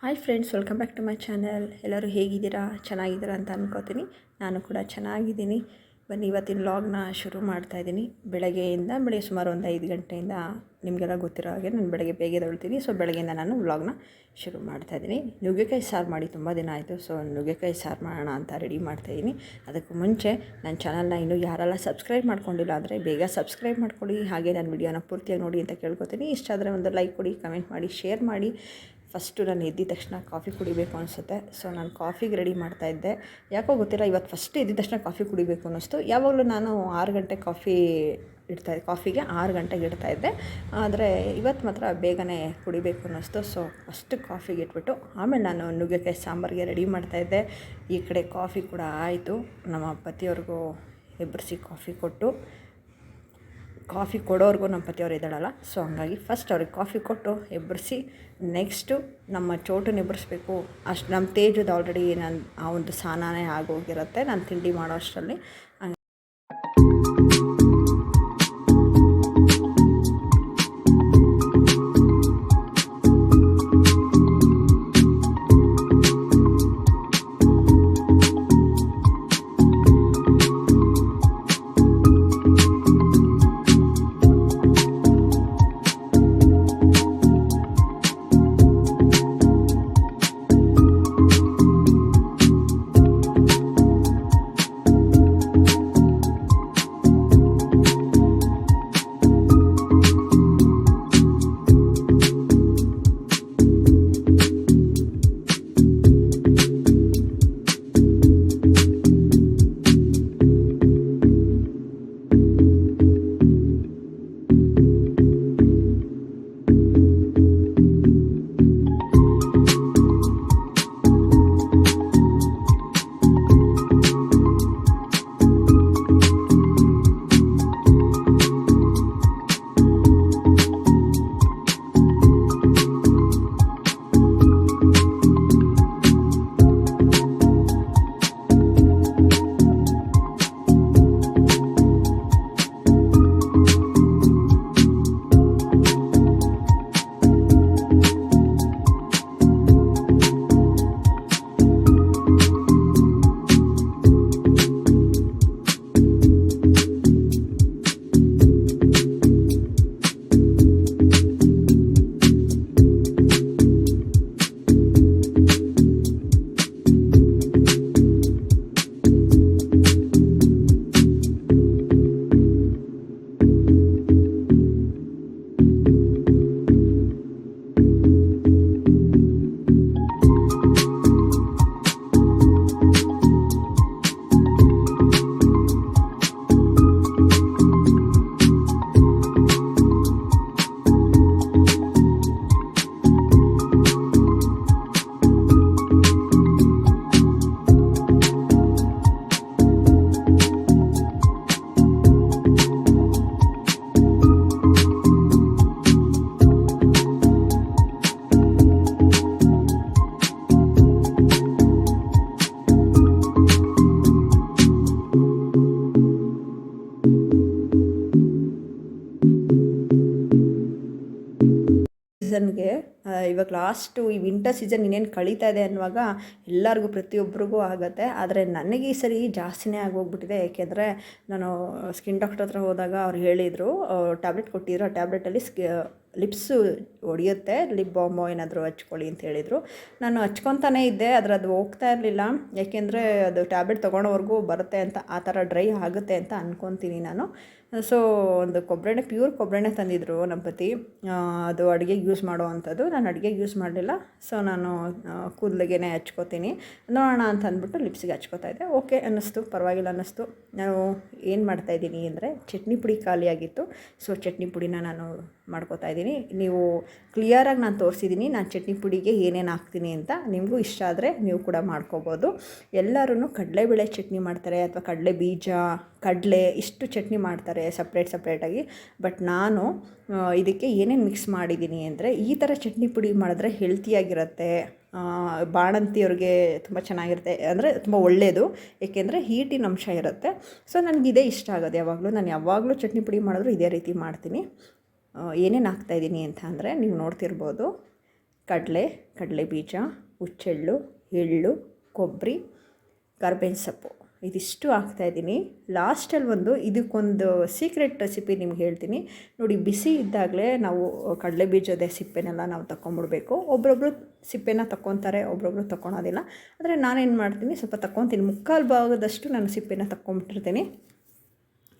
Hi friends welcome back to my channel ಎಲ್ಲರೂ ಹೇಗಿದ್ದೀರಾ? ಚೆನ್ನಾಗಿದ್ದೀರಾ ಅಂತ ಅನ್ಕೋತೀನಿ. ನಾನು ಕೂಡ ಚೆನ್ನಾಗಿದ್ದೀನಿ. ಬನ್ನಿ, ಇವತ್ತಿನ ವ್ಲಾಗ್ನ ಶುರು ಮಾಡ್ತಾ ಇದ್ದೀನಿ. ಬೆಳಗ್ಗೆಯಿಂದ, ಬೆಳಗ್ಗೆ ಸುಮಾರು ಒಂದು ಐದು ಗಂಟೆಯಿಂದ ನಿಮಗೆಲ್ಲ ಗೊತ್ತಿರೋ ಹಾಗೆ ನಾನು ಬೆಳಗ್ಗೆ ಬೇಗ ತೊಳ್ತೀನಿ ಸೊ ಬೆಳಗ್ಗೆಯಿಂದ ನಾನು ವ್ಲಾಗ್ನ ಶುರು ಮಾಡ್ತಾ ಇದ್ದೀನಿ. ನುಗ್ಗೆಕಾಯಿ ಸಾರು ಮಾಡಿ ತುಂಬ ದಿನ ಆಯಿತು. ಸೊ ನುಗ್ಗೆಕಾಯಿ ಸಾರು ಮಾಡೋಣ ಅಂತ ರೆಡಿ ಮಾಡ್ತಾಯಿದ್ದೀನಿ ಅದಕ್ಕೂ ಮುಂಚೆ ನನ್ನ ಚಾನಲ್ನ ಇನ್ನೂ ಯಾರೆಲ್ಲ ಸಬ್ಸ್ಕ್ರೈಬ್ ಮಾಡ್ಕೊಂಡಿಲ್ಲ ಅಂದರೆ ಬೇಗ ಸಬ್ಸ್ಕ್ರೈಬ್ ಮಾಡ್ಕೊಳ್ಳಿ. ಹಾಗೆ ನಾನು ವಿಡಿಯೋನ ಪೂರ್ತಿಯಾಗಿ ನೋಡಿ ಅಂತ ಕೇಳ್ಕೊತೀನಿ. ಇಷ್ಟ ಆದರೆ ಒಂದು ಲೈಕ್ ಕೊಡಿ ಕಮೆಂಟ್ ಮಾಡಿ ಶೇರ್ ಮಾಡಿ. ಫಸ್ಟು ನಾನು ಎದ್ದಿದ ತಕ್ಷಣ ಕಾಫಿ ಕುಡಿಬೇಕು ಅನಿಸುತ್ತೆ. ಸೊ ನಾನು ಕಾಫಿಗೆ ರೆಡಿ ಮಾಡ್ತಾ ಇದ್ದೆ. ಯಾಕೋ ಗೊತ್ತಿಲ್ಲ, ಇವತ್ತು ಫಸ್ಟ್ ಎದ್ದಿದ ತಕ್ಷಣ ಕಾಫಿ ಕುಡಿಬೇಕು ಅನ್ನಿಸ್ತು. ಯಾವಾಗಲೂ ನಾನು ಆರು ಗಂಟೆ ಕಾಫಿ ಇಡ್ತಾಯಿದ್ದೆ ಕಾಫಿಗೆ ಆರು ಗಂಟೆಗೆ ಇಡ್ತಾಯಿದ್ದೆ ಆದರೆ ಇವತ್ತು ಮಾತ್ರ ಬೇಗನೆ ಕುಡಿಬೇಕು ಅನ್ನಿಸ್ತು. ಸೊ ಫಸ್ಟ್ ಕಾಫಿಗೆ ಇಟ್ಬಿಟ್ಟು, ಆಮೇಲೆ ನಾನು ನುಗ್ಗೆಕಾಯಿ ಸಾಂಬಾರಿಗೆ ರೆಡಿ ಮಾಡ್ತಾಯಿದ್ದೆ ಈ ಕಡೆ ಕಾಫಿ ಕೂಡ ಆಯಿತು. ನಮ್ಮ ಪತಿಯವ್ರಿಗೂ ಎಬ್ಬರಿಸಿ ಕಾಫಿ ಕೊಟ್ಟು ಕಾಫಿ ಕೊಡೋರ್ಗೂ ನಮ್ಮ ಪತಿಯವ್ರು ಇದ್ದಾಳಲ್ಲ ಸೊ ಹಂಗಾಗಿ ಫಸ್ಟ್ ಅವ್ರಿಗೆ ಕಾಫಿ ಕೊಟ್ಟು ಎಬ್ಬರಿಸಿ ನೆಕ್ಸ್ಟು ನಮ್ಮ ಚೋಟನ್ನ ಎಬ್ಬರಿಸ್ಬೇಕು ಅಷ್ಟು ನಮ್ಮ ತೇಜದ ಆಲ್ರೆಡಿ ನನ್ನ ಆ ಒಂದು ಸ್ನಾನನೇ ಆಗೋಗಿರುತ್ತೆ, ನಾನು ತಿಂಡಿ ಮಾಡೋ ಅಷ್ಟರಲ್ಲಿ. ಇವಾಗ ಲಾಸ್ಟು ಈ ವಿಂಟರ್ ಸೀಸನ್ ಇನ್ನೇನು ಕಳೀತಾ ಇದೆ ಅನ್ನುವಾಗ ಎಲ್ಲರಿಗೂ ಪ್ರತಿಯೊಬ್ಬರಿಗೂ ಆಗುತ್ತೆ. ಆದರೆ ನನಗೆ ಈ ಸರಿ ಜಾಸ್ತಿನೇ ಆಗೋಗ್ಬಿಟ್ಟಿದೆ. ಏಕೆಂದರೆ ನಾನು ಸ್ಕಿನ್ ಡಾಕ್ಟರ್ ಹತ್ರ ಹೋದಾಗ ಅವ್ರು ಹೇಳಿದರು ಟ್ಯಾಬ್ಲೆಟ್ ಕೊಟ್ಟಿದ್ರು. ಆ ಟ್ಯಾಬ್ಲೆಟಲ್ಲಿ ಸ್ಕಿ ಲಿಪ್ಸು ಹೊಡಿಯುತ್ತೆ ಲಿಪ್ ಬಾಂಬು ಏನಾದರೂ ಹಚ್ಕೊಳ್ಳಿ ಅಂತ ಹೇಳಿದರು. ನಾನು ಹಚ್ಕೊತಾನೇ ಇದ್ದೆ, ಆದರೆ ಅದು ಹೋಗ್ತಾ ಇರಲಿಲ್ಲ. ಯಾಕೆಂದರೆ ಅದು ಟ್ಯಾಬ್ಲೆಟ್ ತೊಗೊಳೋವರೆಗೂ ಬರುತ್ತೆ ಅಂತ ಆ ಥರ ಡ್ರೈ ಆಗುತ್ತೆ ಅಂತ ಅಂದ್ಕೊತೀನಿ ನಾನು. ಸೊ, ಒಂದು ಕೊಬ್ಬರೆಣ್ಣೆ ಪ್ಯೂರ್ ಕೊಬ್ಬರೆಣ್ಣೆ ತಂದಿದ್ರು ನಮ್ಮ ಪತಿ. ಅದು ಅಡುಗೆಗೆ ಯೂಸ್ ಮಾಡೋ ಅಂಥದ್ದು ನಾನು ಅಡುಗೆಗೆ ಯೂಸ್ ಮಾಡಲಿಲ್ಲ. ಸೊ, ನಾನು ಕೂದಲಿಗೆ ಹಚ್ಕೋತೀನಿ. ನೋಡೋಣ ಅಂತ ಅಂದ್ಬಿಟ್ಟು ಲಿಪ್ಸಿಗೆ ಹಚ್ಕೋತಾ ಇದ್ದೆ. ಓಕೆ ಅನ್ನಿಸ್ತು. ಪರವಾಗಿಲ್ಲ, ಅನ್ನಿಸ್ತು. ನಾನು ಏನು ಮಾಡ್ತಾಯಿದ್ದೀನಿ ಅಂದರೆ, ಚಟ್ನಿ ಪುಡಿ ಖಾಲಿಯಾಗಿತ್ತು. ಸೊ, ಚಟ್ನಿ ಪುಡಿನ ನಾನು ಮಾಡ್ಕೋತಾ ಇದ್ದೀನಿ. ನೀವು ಕ್ಲಿಯರಾಗಿ ನಾನು ತೋರಿಸಿದ್ದೀನಿ ನಾನು ಚಟ್ನಿ ಪುಡಿಗೆ ಏನೇನು ಹಾಕ್ತೀನಿ ಅಂತ ನಿಮಗೂ ಇಷ್ಟ ಆದರೆ ನೀವು ಕೂಡ ಮಾಡ್ಕೋಬೋದು. ಎಲ್ಲರೂ ಕಡಲೆಬೇಳೆ ಚಟ್ನಿ ಮಾಡ್ತಾರೆ ಅಥವಾ ಕಡಲೆ ಬೀಜ, ಕಡಲೆ ಇಷ್ಟು ಚಟ್ನಿ ಮಾಡ್ತಾರೆ ಸಪ್ರೇಟ್ ಸಪ್ರೇಟಾಗಿ ಬಟ್ ನಾನು ಇದಕ್ಕೆ ಏನೇನು ಮಿಕ್ಸ್ ಮಾಡಿದ್ದೀನಿ ಅಂದರೆ ಈ ಥರ ಚಟ್ನಿ ಪುಡಿ ಮಾಡಿದ್ರೆ ಹೆಲ್ತಿಯಾಗಿರುತ್ತೆ ಬಾಣಂತಿಯವ್ರಿಗೆ ತುಂಬ ಚೆನ್ನಾಗಿರುತ್ತೆ ಅಂದರೆ ತುಂಬ ಒಳ್ಳೆಯದು ಏಕೆಂದರೆ ಹೀಟಿನ ಅಂಶ ಇರುತ್ತೆ. ಸೊ ನನಗೆ ಇದೇ ಇಷ್ಟ ಆಗೋದು ಯಾವಾಗಲೂ. ನಾನು ಯಾವಾಗಲೂ ಚಟ್ನಿ ಪುಡಿ ಮಾಡಿದ್ರು ಇದೇ ರೀತಿ ಮಾಡ್ತೀನಿ. ಏನೇನು ಹಾಕ್ತಾಯಿದ್ದೀನಿ ಅಂತ ಅಂದರೆ ನೀವು ನೋಡ್ತಿರ್ಬೋದು ಕಡಲೆ ಕಡಲೆ ಬೀಜ, ಹುಚ್ಚೆಳ್ಳು, ಎಳ್ಳು, ಕೊಬ್ಬರಿ, ಕರ್ಬೇವಿನ ಸೊಪ್ಪು. ಇದಿಷ್ಟು ಹಾಕ್ತಾಯಿದ್ದೀನಿ ಲಾಸ್ಟಲ್ಲಿ ಒಂದು ಇದಕ್ಕೊಂದು ಸೀಕ್ರೆಟ್ ರೆಸಿಪಿ ನಿಮ್ಗೆ ಹೇಳ್ತೀನಿ. ನೋಡಿ, ಬಿಸಿ ಇದ್ದಾಗಲೇ ನಾವು ಕಡಲೆ ಬೀಜದ ಸಿಪ್ಪೆನೆಲ್ಲ ನಾವು ತಗೊಂಬಿಡ್ಬೇಕು ಒಬ್ರೊಬ್ರು ಸಿಪ್ಪೆನ ತಗೊತಾರೆ ಒಬ್ರೊಬ್ರು ತಗೊಳೋದಿಲ್ಲ ಆದರೆ ನಾನೇನು ಮಾಡ್ತೀನಿ, ಸ್ವಲ್ಪ ತಗೊತೀನಿ ಮುಕ್ಕಾಲು ಭಾಗದಷ್ಟು ನಾನು ಸಿಪ್ಪೆನ ತಗೊಂಬಿಟ್ಟಿರ್ತೀನಿ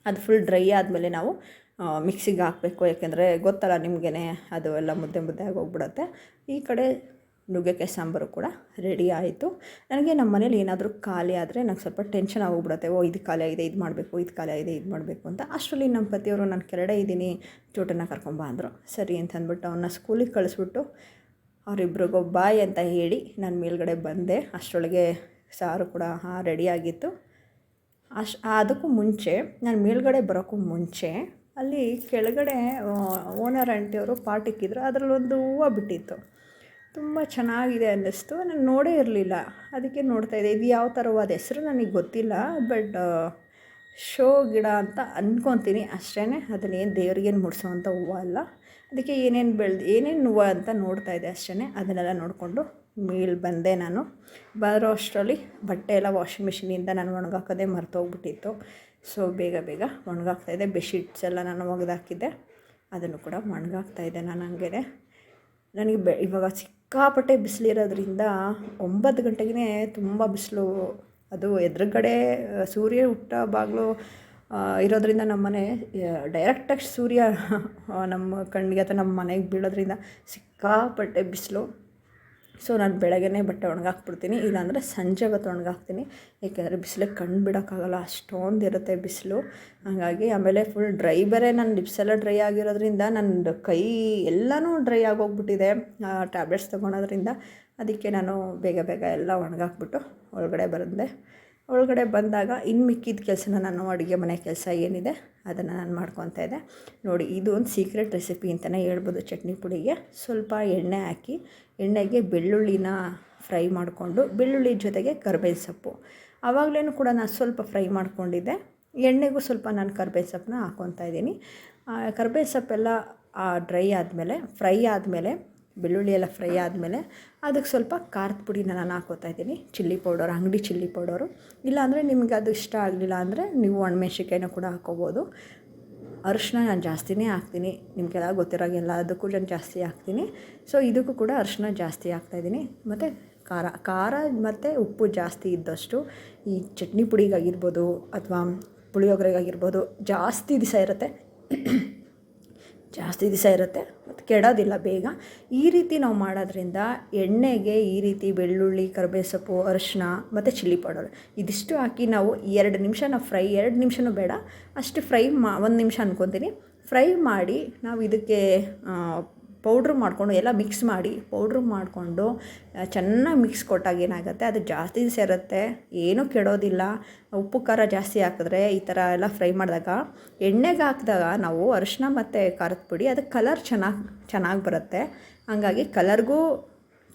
ಅದು ಫುಲ್ ಡ್ರೈ ಆದಮೇಲೆ ನಾವು ಮಿಕ್ಸಿಗೆ ಹಾಕಬೇಕು. ಯಾಕೆಂದರೆ ಗೊತ್ತಲ್ಲ ನಿಮಗೇ ಅದು ಎಲ್ಲ ಮುದ್ದೆ ಮುದ್ದೆ ಆಗೋಗ್ಬಿಡುತ್ತೆ ಈ ಕಡೆ ನುಗ್ಗೆಕಾಯಿ ಸಾಂಬಾರು ಕೂಡ ರೆಡಿ ಆಯಿತು. ನನಗೆ ನಮ್ಮ ಮನೇಲಿ ಏನಾದರೂ ಖಾಲಿ ಆದರೆ ನಂಗೆ ಸ್ವಲ್ಪ ಟೆನ್ಷನ್ ಆಗೋಗ್ಬಿಡುತ್ತೆ. ಓ, ಇದು ಖಾಲಿ ಆಗಿದೆ, ಇದು ಮಾಡಬೇಕು, ಇದು ಖಾಲಿ ಆಗಿದೆ, ಇದು ಮಾಡಬೇಕು ಅಂತ. ಅಷ್ಟರಲ್ಲಿ ನಮ್ಮ ಪತಿಯವರು, ನಾನು ಕೆರಡೆ ಇದ್ದೀನಿ ಚೋಟನ ಕರ್ಕೊಂಬ ಅಂದರು. ಸರಿ ಅಂತ ಅಂದ್ಬಿಟ್ಟು ಅವನ್ನ ಸ್ಕೂಲಿಗೆ ಕಳಿಸ್ಬಿಟ್ಟು ಅವರಿಬ್ರಿಗೂ ಬಾಯ್ ಅಂತ ಹೇಳಿ ನಾನು ಮೇಲ್ಗಡೆ ಬಂದೆ. ಅಷ್ಟರೊಳಗೆ ಸಾರು ಕೂಡ ಹಾಂ ರೆಡಿಯಾಗಿತ್ತು ಅಶ್ ಅದಕ್ಕೂ ಮುಂಚೆ, ನಾನು ಮೇಲ್ಗಡೆ ಬರೋಕ್ಕೂ ಮುಂಚೆ ಅಲ್ಲಿ ಕೆಳಗಡೆ ಓನರ್ ಆಂಟಿಯವರು ಪಾಟ್ ಇಕ್ಕಿದ್ರು ಅದರಲ್ಲೊಂದು ಹೂವು ಬಿಟ್ಟಿತ್ತು. ತುಂಬ ಚೆನ್ನಾಗಿದೆ ಅನ್ನಿಸ್ತು. ನಾನು ನೋಡೇ ಇರಲಿಲ್ಲ. ಅದಕ್ಕೆ ನೋಡ್ತಾ ಇದ್ದೆ. ಇದು ಯಾವ ಥರ ಅದು ಹೆಸರು ನನಗೆ ಗೊತ್ತಿಲ್ಲ. ಬಟ್ ಶೋ ಗಿಡ ಅಂತ ಅಂದ್ಕೊತೀನಿ ಅಷ್ಟೇ ಅದನ್ನೇನು ದೇವ್ರಿಗೇನು ಮುಡಿಸೋವಂಥ ಹೂವು ಅಲ್ಲ. ಅದಕ್ಕೆ ಏನೇನು ಬೆಳೆದು, ಏನೇನು ಹೂವು ಅಂತ ನೋಡ್ತಾ ಇದ್ದೆ ಅಷ್ಟೇ ಅದನ್ನೆಲ್ಲ ನೋಡಿಕೊಂಡು ಮೇಲ್ ಬಂದೆ ನಾನು. ಬರೋ ಅಷ್ಟರಲ್ಲಿ ಬಟ್ಟೆ ಎಲ್ಲ ವಾಷಿಂಗ್ ಮಿಷಿನಿಂದ ನಾನು ಒಣಗಾಕೋದೇ ಮರ್ತೋಗ್ಬಿಟ್ಟಿತ್ತು ಸೊ ಬೇಗ ಬೇಗ ಒಣಗಾಕ್ತಾಯಿದ್ದೆ ಬೆಡ್ಶೀಟ್ಸ್ ಎಲ್ಲ ನಾನು ಒಗೆದಾಕಿದ್ದೆ ಅದನ್ನು ಕೂಡ ಒಣಗಾಕ್ತಾಯಿದ್ದೆ ನಾನು ಹಂಗೆ ನನಗೆ ಬೆ, ಇವಾಗ ಸಿಕ್ಕಾಪಟ್ಟೆ ಬಿಸಿಲಿರೋದ್ರಿಂದ ಒಂಬತ್ತು ಗಂಟೆಗೆ ತುಂಬ ಬಿಸಿಲು. ಅದು ಎದುರುಗಡೆ ಸೂರ್ಯ ಹುಟ್ಟ ಬಾಗಿಲು ಇರೋದ್ರಿಂದ ನಮ್ಮ ಮನೆ ಡೈರೆಕ್ಟಾಗಿ ಸೂರ್ಯ ನಮ್ಮ ಕಣ್ಣಿಗೆ ಅಥವಾ ನಮ್ಮ ಮನೆಗೆ ಬೀಳೋದ್ರಿಂದ ಸಿಕ್ಕಾಪಟ್ಟೆ ಬಿಸಿಲು. ಸೊ ನಾನು ಬೆಳಗ್ಗೆನೇ ಬಟ್ಟೆ ಒಣಗಾಕ್ಬಿಡ್ತೀನಿ, ಇಲ್ಲಾಂದರೆ ಸಂಜೆ ಹೊತ್ತು ಒಣಗಾಕ್ತೀನಿ. ಏಕೆಂದರೆ ಬಿಸಿಲಿಗೆ ಕಣ್ಣು ಬಿಡೋಕ್ಕಾಗಲ್ಲ, ಅಷ್ಟೊಂದು ಇರುತ್ತೆ ಬಿಸಿಲು. ಹಾಗಾಗಿ ಆಮೇಲೆ ಫುಲ್ ಡ್ರೈ ಬೇರೆ ನನ್ನ ಲಿಪ್ಸ್ ಎಲ್ಲ ಡ್ರೈ ಆಗಿರೋದ್ರಿಂದ ನನ್ನ ಕೈ ಎಲ್ಲನೂ ಡ್ರೈ ಆಗೋಗ್ಬಿಟ್ಟಿದೆ ಟ್ಯಾಬ್ಲೆಟ್ಸ್ ತೊಗೊಳೋದ್ರಿಂದ. ಅದಕ್ಕೆ ನಾನು ಬೇಗ ಬೇಗ ಎಲ್ಲ ಒಣಗಾಕ್ಬಿಟ್ಟು ಒಳಗಡೆ ಬಂದೆ ಒಳಗಡೆ ಬಂದಾಗ ಇನ್ನು ಮಿಕ್ಕಿದ ಕೆಲಸನ ನಾನು ಅಡುಗೆ ಮನೆ ಕೆಲಸ ಏನಿದೆ, ಅದನ್ನು ನಾನು ಮಾಡ್ಕೊತಾ ಇದ್ದೆ. ನೋಡಿ, ಇದು ಒಂದು ಸೀಕ್ರೆಟ್ ರೆಸಿಪಿ ಅಂತಲೇ ಹೇಳ್ಬೋದು ಚಟ್ನಿ ಪುಡಿಗೆ. ಸ್ವಲ್ಪ ಎಣ್ಣೆ ಹಾಕಿ, ಎಣ್ಣೆಗೆ ಬೆಳ್ಳುಳ್ಳಿನ ಫ್ರೈ ಮಾಡಿಕೊಂಡು, ಬೆಳ್ಳುಳ್ಳಿ ಜೊತೆಗೆ ಕರ್ಬೇವಿನ ಸೊಪ್ಪು. ಆವಾಗಲೇ ಕೂಡ ನಾನು ಸ್ವಲ್ಪ ಫ್ರೈ ಮಾಡಿಕೊಂಡಿದ್ದೆ. ಎಣ್ಣೆಗೂ ಸ್ವಲ್ಪ ನಾನು ಕರ್ಬೇವಿನ ಸೊಪ್ಪನ್ನ ಹಾಕ್ಕೊತಾ ಇದ್ದೀನಿ. ಕರ್ಬೇವಿನ ಸೊಪ್ಪೆಲ್ಲ ಡ್ರೈ ಆದಮೇಲೆ, ಫ್ರೈ ಆದಮೇಲೆ ಬೆಳ್ಳುಳ್ಳಿ ಎಲ್ಲ ಫ್ರೈ ಆದಮೇಲೆ ಅದಕ್ಕೆ ಸ್ವಲ್ಪ ಖಾರದ ಪುಡಿನ ನಾನು ಹಾಕೋತಾ ಇದ್ದೀನಿ. ಚಿಲ್ಲಿ ಪೌಡರ್, ಅಂಗಡಿ ಚಿಲ್ಲಿ ಪೌಡರು. ಇಲ್ಲಾಂದರೆ ನಿಮ್ಗೆ ಅದು ಇಷ್ಟ ಆಗಲಿಲ್ಲ ಅಂದರೆ ನೀವು ಒಣಮೆಣ್ಸಿಕಾಯಿನ ಕೂಡ ಹಾಕೋಬೋದು. ಅರಿಶಿನ ನಾನು ಜಾಸ್ತಿನೇ ಹಾಕ್ತೀನಿ. ನಿಮಗೆಲ್ಲ ಗೊತ್ತಿರೋ ಎಲ್ಲದಕ್ಕೂ ನಾನು ಜಾಸ್ತಿ ಹಾಕ್ತೀನಿ. ಸೊ ಇದಕ್ಕೂ ಕೂಡ ಅರಿಶಿನ ಜಾಸ್ತಿ ಹಾಕ್ತಾಯಿದ್ದೀನಿ ಮತ್ತು ಖಾರ ಖಾರ ಮತ್ತು ಉಪ್ಪು ಜಾಸ್ತಿ ಇದ್ದಷ್ಟು ಈ ಚಟ್ನಿ ಪುಡಿಗಾಗಿರ್ಬೋದು ಅಥವಾ ಪುಳಿಯೋಗರೆಗಾಗಿರ್ಬೋದು ಜಾಸ್ತಿ ದಿವಸ ಇರುತ್ತೆ. ಜಾಸ್ತಿ ದಿವಸ ಇರುತ್ತೆ ಮತ್ತು ಕೆಡೋದಿಲ್ಲ ಬೇಗ. ಈ ರೀತಿ ನಾವು ಮಾಡೋದ್ರಿಂದ ಎಣ್ಣೆಗೆ ಈ ರೀತಿ ಬೆಳ್ಳುಳ್ಳಿ ಕರಿಬೇವು ಸೊಪ್ಪು ಅರಿಶಿನ ಮತ್ತು ಚಿಲ್ಲಿ ಪೌಡರ್ ಇದಿಷ್ಟು ಹಾಕಿ ನಾವು ಎರಡು ನಿಮಿಷ, ನಾವು ಫ್ರೈ ಎರಡು ನಿಮಿಷನೂ ಬೇಡ. ಅಷ್ಟು ಫ್ರೈ ಮಾ, ಒಂದು ನಿಮಿಷ ಅನ್ಕೊತೀನಿ. ಫ್ರೈ ಮಾಡಿ ನಾವು ಇದಕ್ಕೆ ಪೌಡ್ರ್ ಮಾಡಿಕೊಂಡು ಎಲ್ಲ ಮಿಕ್ಸ್ ಮಾಡಿ ಪೌಡ್ರ್ ಮಾಡಿಕೊಂಡು ಚೆನ್ನಾಗಿ ಮಿಕ್ಸ್ ಕೊಟ್ಟಾಗ ಏನಾಗುತ್ತೆ? ಅದು ಜಾಸ್ತಿ ಸೇರುತ್ತೆ ಏನೂ ಕೆಡೋದಿಲ್ಲ. ಉಪ್ಪು, ಖಾರ ಜಾಸ್ತಿ ಹಾಕಿದ್ರೆ ಈ ಥರ ಎಲ್ಲ ಫ್ರೈ ಮಾಡಿದಾಗ, ಎಣ್ಣೆಗೆ ಹಾಕಿದಾಗ ನಾವು ಅರಿಶಿನ ಮತ್ತು ಖಾರದ ಪುಡಿ, ಅದು ಕಲರ್ ಚೆನ್ನಾಗಿ ಚೆನ್ನಾಗಿ ಬರುತ್ತೆ. ಹಂಗಾಗಿ ಕಲರ್ಗೂ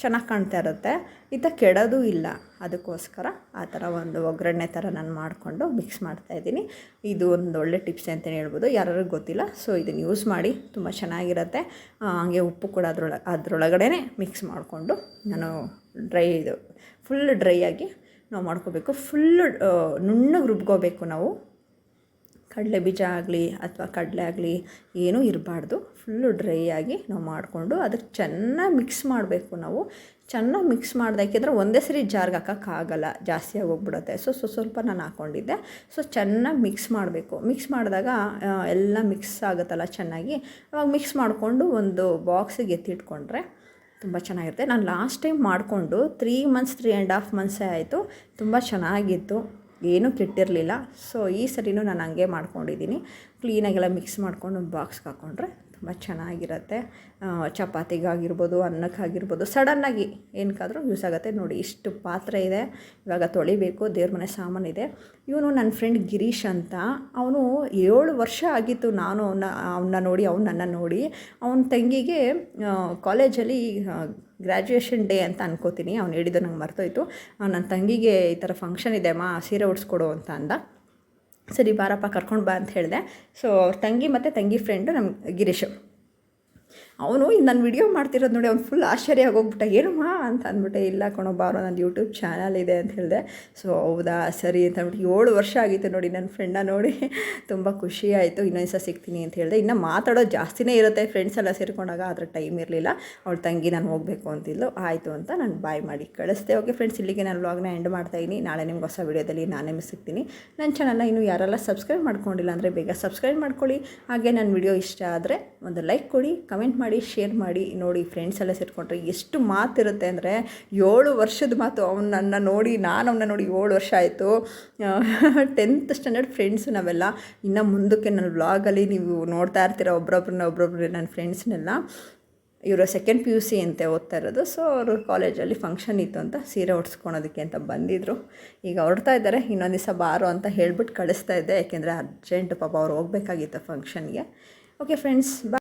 ಚೆನ್ನಾಗಿ ಕಾಣ್ತಾ ಇರುತ್ತೆ. ಈ ಥರ ಕೆಡೋದು ಇಲ್ಲ. ಅದಕ್ಕೋಸ್ಕರ ಆ ಥರ ಒಂದು ಒಗ್ಗರಣೆ ಥರ ನಾನು ಮಾಡಿಕೊಂಡು ಮಿಕ್ಸ್ ಮಾಡ್ತಾಯಿದ್ದೀನಿ ಇದು ಒಂದು ಒಳ್ಳೆ ಟಿಪ್ಸ್ ಅಂತಲೇ ಹೇಳ್ಬೋದು. ಯಾರು ಗೊತ್ತಿಲ್ಲ ಸೊ ಇದನ್ನು ಯೂಸ್ ಮಾಡಿ, ತುಂಬ ಚೆನ್ನಾಗಿರುತ್ತೆ. ಹಾಗೆ ಉಪ್ಪು ಕೂಡ ಅದ್ರೊಳ ಅದರೊಳಗಡೆ ಮಿಕ್ಸ್ ಮಾಡಿಕೊಂಡು ನಾನು ಡ್ರೈ ಇದು ಫುಲ್ ಡ್ರೈ ಆಗಿ ನಾವು ಮಾಡ್ಕೋಬೇಕು. ಫುಲ್ಲು ನುಣ್ಣಗೆ ರುಬ್ಕೋಬೇಕು ನಾವು. ಕಡಲೆ ಬೀಜ ಆಗಲಿ ಅಥವಾ ಕಡಲೆ ಆಗಲಿ ಏನೂ ಇರಬಾರ್ದು. ಫುಲ್ಲು ಡ್ರೈ ಆಗಿ ನಾವು ಮಾಡಿಕೊಂಡು ಅದಕ್ಕೆ ಚೆನ್ನಾಗಿ ಮಿಕ್ಸ್ ಮಾಡಬೇಕು ನಾವು. ಚೆನ್ನಾಗಿ ಮಿಕ್ಸ್ ಮಾಡ್ದಾಕಿದ್ರೆ ಒಂದೇ ಸರಿ ಜಾರ್ಗೆ ಹಾಕೋಕ್ಕಾಗಲ್ಲ ಜಾಸ್ತಿ ಹೋಗ್ಬಿಡುತ್ತೆ ಸೊ ಸೊ ಸ್ವಲ್ಪ ನಾನು ಹಾಕ್ಕೊಂಡಿದ್ದೆ ಸೊ ಚೆನ್ನಾಗಿ ಮಿಕ್ಸ್ ಮಾಡಬೇಕು. ಮಿಕ್ಸ್ ಮಾಡಿದಾಗ ಎಲ್ಲ ಮಿಕ್ಸ್ ಆಗುತ್ತಲ್ಲ ಚೆನ್ನಾಗಿ. ಅವಾಗ ಮಿಕ್ಸ್ ಮಾಡಿಕೊಂಡು ಒಂದು ಬಾಕ್ಸಿಗೆ ಎತ್ತಿಟ್ಕೊಂಡ್ರೆ ತುಂಬ ಚೆನ್ನಾಗಿರುತ್ತೆ. ನಾನು ಲಾಸ್ಟ್ ಟೈಮ್ ಮಾಡಿಕೊಂಡು three months three and half ಮಂತ್ಸೇ ಆಯಿತು. ತುಂಬ ಚೆನ್ನಾಗಿತ್ತು. ಏನೂ ಕೆಟ್ಟಿರಲಿಲ್ಲ. ಸೊ ಈ ಸರಿನೂ ನಾನು ಹಂಗೆ ಮಾಡ್ಕೊಂಡಿದ್ದೀನಿ. ಕ್ಲೀನಾಗೆಲ್ಲ ಮಿಕ್ಸ್ ಮಾಡ್ಕೊಂಡು ಒಂದು ಬಾಕ್ಸ್ಗೆ ಹಾಕ್ಕೊಂಡ್ರೆ ತುಂಬ ಚೆನ್ನಾಗಿರುತ್ತೆ. ಚಪಾತಿಗಾಗಿರ್ಬೋದು, ಅನ್ನಕ್ಕಾಗಿರ್ಬೋದು, ಸಡನ್ನಾಗಿ ಏನಕ್ಕಾದರೂ ಯೂಸ್ ಆಗುತ್ತೆ. ನೋಡಿ, ಇಷ್ಟು ಪಾತ್ರೆ ಇದೆ. ಇವಾಗ ತೊಳಿಬೇಕು. ದೇವ್ರ ಮನೆ ಸಾಮಾನಿದೆ ಇವನು ನನ್ನ ಫ್ರೆಂಡ್ ಗಿರೀಶ್ ಅಂತ. ಅವನು ಏಳು ವರ್ಷ ಆಗಿತ್ತು ನಾನು ಅವನ್ನ ಅವನ್ನ ನೋಡಿ, ಅವನು ನನ್ನ ನೋಡಿ. ಅವನ ತಂಗಿಗೆ ಕಾಲೇಜಲ್ಲಿ ಗ್ರ್ಯಾಜುಯೇಷನ್ ಡೇ ಅಂತ ಅನ್ಕೋತೀನಿ. ಅವ್ನು ಹೇಳಿದ್ದು ನಂಗೆ ಮರ್ತೋಯ್ತು. ನನ್ನ ತಂಗಿಗೆ ಈ ಥರ ಫಂಕ್ಷನ್ ಇದೆ ಅಮ್ಮ ಸೀರೆ ಉಡ್ಸ್ಕೊಡು ಅಂತ ಅಂದ. ಸರಿ ಬಾರಪ್ಪ ಕರ್ಕೊಂಡು ಬಾ ಅಂತ ಹೇಳಿದೆ. ಸೊ ಅವ್ರ ತಂಗಿ ಮತ್ತು ತಂಗಿ ಫ್ರೆಂಡು ನಮ್ಮ ಗಿರೀಶು ಅವನು ನನ್ನ ವಿಡಿಯೋ ಮಾಡ್ತಿರೋದು ನೋಡಿ ಅವ್ನು ಫುಲ್ ಆಶ್ಚರ್ಯ ಆಗೋಗ್ಬಿಟ್ಟ. ಏನಮ್ಮ ಅಂತ ಅಂದ್ಬಿಟ್ಟೆ, ಇಲ್ಲ ಕಣೋ ಬಾರೋ ನನ್ನ ಯೂಟ್ಯೂಬ್ ಚಾನಲ್ ಇದೆ ಅಂತ ಹೇಳಿದೆ. ಸೊ ಹೌದಾ, ಸರಿ ಅಂತ ಅಂದ್ಬಿಟ್ಟು ಏಳು ವರ್ಷ ಆಗಿತ್ತು ನೋಡಿ ನನ್ನ ಫ್ರೆಂಡ ನೋಡಿ. ತುಂಬ ಖುಷಿ ಆಯಿತು, ಇನ್ನೊಂದು ಸಹ ಸಿಗ್ತೀನಿ ಅಂತ ಹೇಳಿದೆ. ಇನ್ನು ಮಾತಾಡೋ ಜಾಸ್ತಿನೇ ಇರುತ್ತೆ ಫ್ರೆಂಡ್ಸ್ ಎಲ್ಲ ಸೇರ್ಕೊಂಡಾಗ ಅದ್ರ ಟೈಮ್ ಇರಲಿಲ್ಲ. ಅವ್ಳ ತಂಗಿ ನಾನು ಹೋಗಬೇಕು ಅಂತಿದ್ಲು. ಆಯಿತು ಅಂತ ನಾನು ಬಾಯ್ ಮಾಡಿ ಕಳಿಸ್ದೆ. ಓಕೆ ಫ್ರೆಂಡ್ಸ್ ಇಲ್ಲಿಗೆ ನಾನು ವ್ಲಾಗ್ನ ಎಂಡ್ ಮಾಡ್ತಾಯಿದ್ದೀನಿ ನಾಳೆ ನಿಮ್ಗೆ ಹೊಸ ವೀಡಿಯೋದಲ್ಲಿ ನಾನೇ ಸಿಗ್ತೀನಿ. ನನ್ನ ಚಾನಲ್ನ ಇನ್ನೂ ಯಾರೆಲ್ಲ ಸಬ್ಸ್ಕ್ರೈಬ್ ಮಾಡ್ಕೊಂಡಿಲ್ಲ ಅಂದರೆ ಬೇಗ ಸಬ್ಸ್ಕ್ರೈಬ್ ಮಾಡ್ಕೊಳ್ಳಿ. ಹಾಗೆ ನನ್ನ ವಿಡಿಯೋ ಇಷ್ಟ ಆದರೆ ಒಂದು ಲೈಕ್ ಕೊಡಿ ಕಮೆಂಟ್ ಮಾಡಿ. ಶೇರ್ ಮಾಡಿ, ನೋಡಿ ಫ್ರೆಂಡ್ಸ್ ಎಲ್ಲ ಸೇರಿಕೊಂಡ್ರೆ ಎಷ್ಟು ಮಾತಿರುತ್ತೆ ಅಂದರೆ ಏಳು ವರ್ಷದ ಮಾತು ಅವನನ್ನು ನೋಡಿ, ನಾನು ಅವನ್ನ ನೋಡಿ ಏಳು ವರ್ಷ ಆಯಿತು. ಟೆಂತ್ ಸ್ಟ್ಯಾಂಡರ್ಡ್ ಫ್ರೆಂಡ್ಸು ನಾವೆಲ್ಲ. ಇನ್ನು ಮುಂದಕ್ಕೆ ನನ್ನ ವ್ಲಾಗಲ್ಲಿ ನೀವು ನೋಡ್ತಾ ಇರ್ತೀರ, ಒಬ್ರೊಬ್ರನ್ನ, ಒಬ್ರೊಬ್ರು ನನ್ನ ಫ್ರೆಂಡ್ಸ್ನೆಲ್ಲ ಇವರು ಸೆಕೆಂಡ್ ಪಿ ಯು ಸಿ ಅಂತ ಓದ್ತಾ ಇರೋದು. ಸೊ ಅವರು ಕಾಲೇಜಲ್ಲಿ ಫಂಕ್ಷನ್ ಇತ್ತು ಅಂತ ಸೀರೆ ಉಡ್ಸ್ಕೊಳೋದಕ್ಕೆ ಅಂತ ಬಂದಿದ್ದರು ಈಗ ಹೊರಡ್ತಾ ಇದ್ದಾರೆ. ಇನ್ನೊಂದು ದಿವಸ ಬಾರು ಅಂತ ಹೇಳ್ಬಿಟ್ಟು ಕಳಿಸ್ತಾ ಇದ್ದೆ ಯಾಕೆಂದರೆ ಅರ್ಜೆಂಟ್ ಪಾಪ ಅವ್ರು ಹೋಗ್ಬೇಕಾಗಿತ್ತು ಫಂಕ್ಷನ್ಗೆ ಓಕೆ ಫ್ರೆಂಡ್ಸ್ ಬಾ